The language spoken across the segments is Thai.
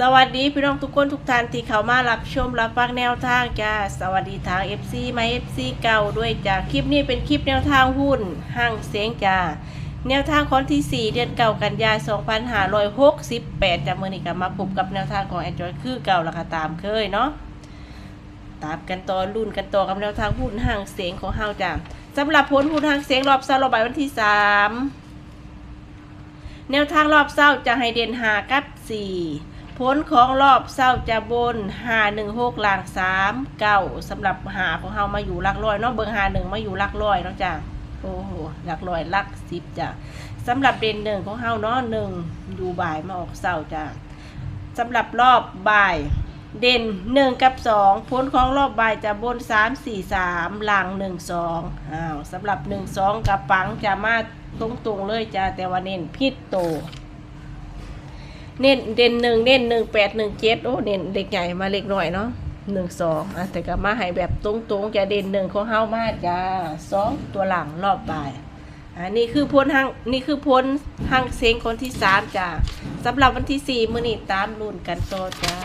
สวัสดีพี่น้องทุกคนทุกท่านที่เข้ามารับชมรับฟังแนวทางจ้าสวัสดีทาง FC มา FC เก่าด้วยจ้าคลิปนี้เป็นคลิปแนวทางหุ้นห้างเสียงจ้าแนวทางคนที่ 4 เดือนเก่ากันยา 2568จ้ามื่อนี้ก็มาพบกับแนวทางของแอนดรอยคือเก่าแล้วค่ะตามเคยเนาะตามกันต่อรุ่นกันต่อกับแนวทางหุ้นห้างเสียงของเฮาจ้าสำหรับผลหุ้นห้างเสียงรอบเสาร์รอบายวันที่ 3 แนวทางรอบเศร้าจะให้เด่นหากับสี่ ผลของรอบเศร้าจะบนหาหนึ่งหกหลังสามเก้าสำหรับหาของเฮามาอยู่ลักร้อยเนาะเบิงหาหนึ่งมาอยู่ลักร้อยเนาะจ้ะโอ้โหลักร้อยลักสิบจ้ะสำหรับเด่นหนึ่งของเฮาเนาะหนึ่งอยู่บ่ายมาออกเศร้าจ้ะสำหรับรอบบ่ายเด่นหนึ่งกับสองผลของรอบบ่ายจะบนสามสี่สามหลังหนึ่งสองอ้าวสำหรับหนึ่งสองกับปังจะมาตรงๆเลยจ้าแต่ว่าเน้นพิษโต เน้นเด่นหนึ่งเน้นหนึ่งแปดหนึ่งเจ็ดโอ้เน้นเด็กใหญ่มาเล็กหน่อยเนาะหนึ่งสองอะแต่ก็มาให้แบบตรงๆจะเด่นหนึ่งของเฮามาจ้าสองตัวหลังรอบบ่ายอันนี้คือพ้นห้างนี่คือพ้นห้างเซ็งคนที่สามจ้าสำหรับวันที่สี่มื้อนี้ตามรุ่นกันต่อจ้า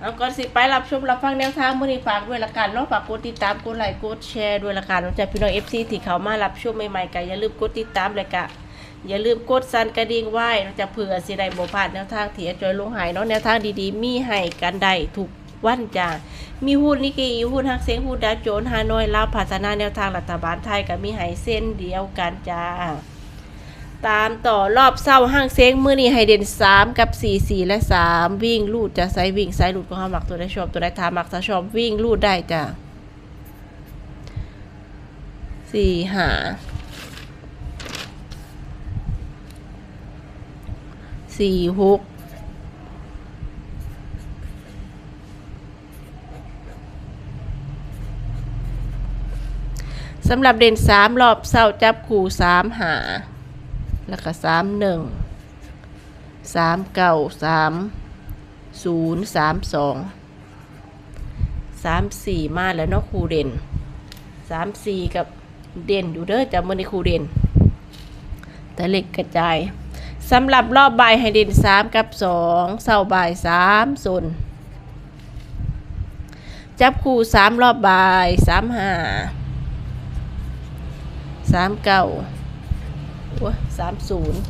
เอาก่อนสิไปรับชมรับฟังแนวทางมื้อนี้ฝากด้วยละกันเนาะฝากกดติดตามกดไลค์กดแชร์ด้วยละกันเนาะจากพี่น้อง FC ที่เขามารับชมใหม่ๆก็อย่าลืมกดติดตามเลยกะ อย่าลืมกดสั่นกระดิ่งไว้จะเผื่อสิได้บ่พลาดแนวทางที่อาจอยลงหายเนาะแนวทางดีๆ มีให้กันได้ทุกวันจ้ามีหุ้นนิกเกอีหุ้นฮักเซงหุ้นดาวโจนฮานอยลาวพัฒนาแนวทางรัฐบาลไทยก็มีให้เส้นเดียวกันจ้าตามต่อรอบเศร้าห้างเซ้งมือนี้ให้เดนสามกับสี่สี่และสามวิ่งลูดจะไซวิ่งไซลูดก็ห้ามักตัวได้ชอบตัวได้ทามักถ้าชอบวิ่งลูดได้จ้ะสี่หา สี่หกสำหรับเด่นสามรอบเศร้าจับคู่สามหาแล้วก็สามหนึ่งสามเก้าสามศูนย์สามสองสามสี่มาแล้วเนาะครูเด่นสามสี่กับเด่นอยู่เด้อจำมันในครูเด่น แต่เล็กกระจาย สำหรับรอบบายให้เด่นสามกับสองเสาบายสามส่วนจับคู่สามรอบบายสามห้าสามเก้าโอ้สามศูนย์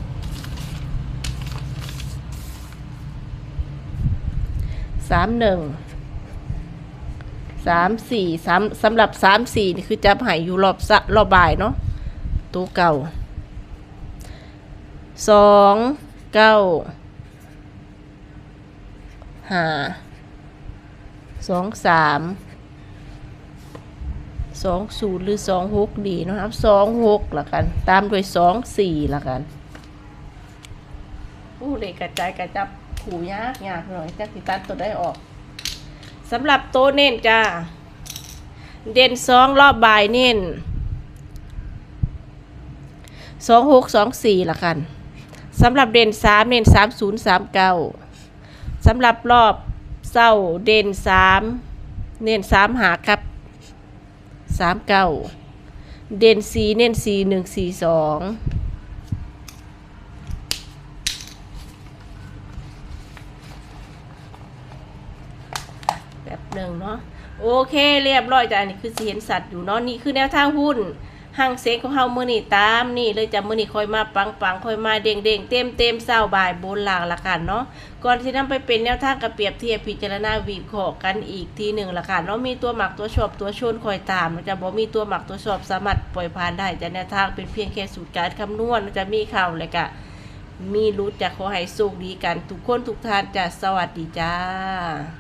สามหนึ่งสามสี่สามสำหรับสามสี่นี่คือจับหายอยู่รอบสะรอบบ่ายเนาะตัวเก่า สองเก้าห้าสองสามสองศูนย์หรือสองหกดีเนาะครับสองหกละกัน ตามด้วยสองสี่ละกันอู้เด็กกระจายกระจับขู่ยากยากหน่อยจักติตัดตัวได้ออกสำหรับโตะเน้นจ้า เด่นสองรอบบ่ายเน้นสองหกสองสี่ละกัน สำหรับเด่นสามเน้นสามศูนย์สามเก้าสำหรับรอบเศร้าเด่นสามเน้นสามหาครับสามเก้าเด่นสีเน้นสีหนึ่งสี่สองแบบหนึ่งเนาะโอเคเรียบร้อยจ้ะอันนี้คือสีเห็นสัตว์อยู่เนาะนี่คือแนวทางหุ้น ห้างเซ็งของเฮามือนี่ตามนี่เลยจะมือนี่คอยมาปังปังๆคอยมาเด้งเด้งๆเต็มเต็มเศร้าบ่ายบนหลางละกันเนาะก่อนที่นำไปเป็นแนวทางกระเปรียบเทียบพิจารณาวิเคราะห์กันอีกทีหนึ่งละกันเนาะมีตัวหมักตัวชอบตัวชนคอยตามจะบอกมีตัวหมักตัวชอบสามารถปล่อยผ่านได้จะแนวทางเป็นเพียงแค่สูตรการคำนวณจะมีข่าวเลยกะมีรู้จะขอให้สุขดีกันทุกคนทุกท่านจะสวัสดีจ้า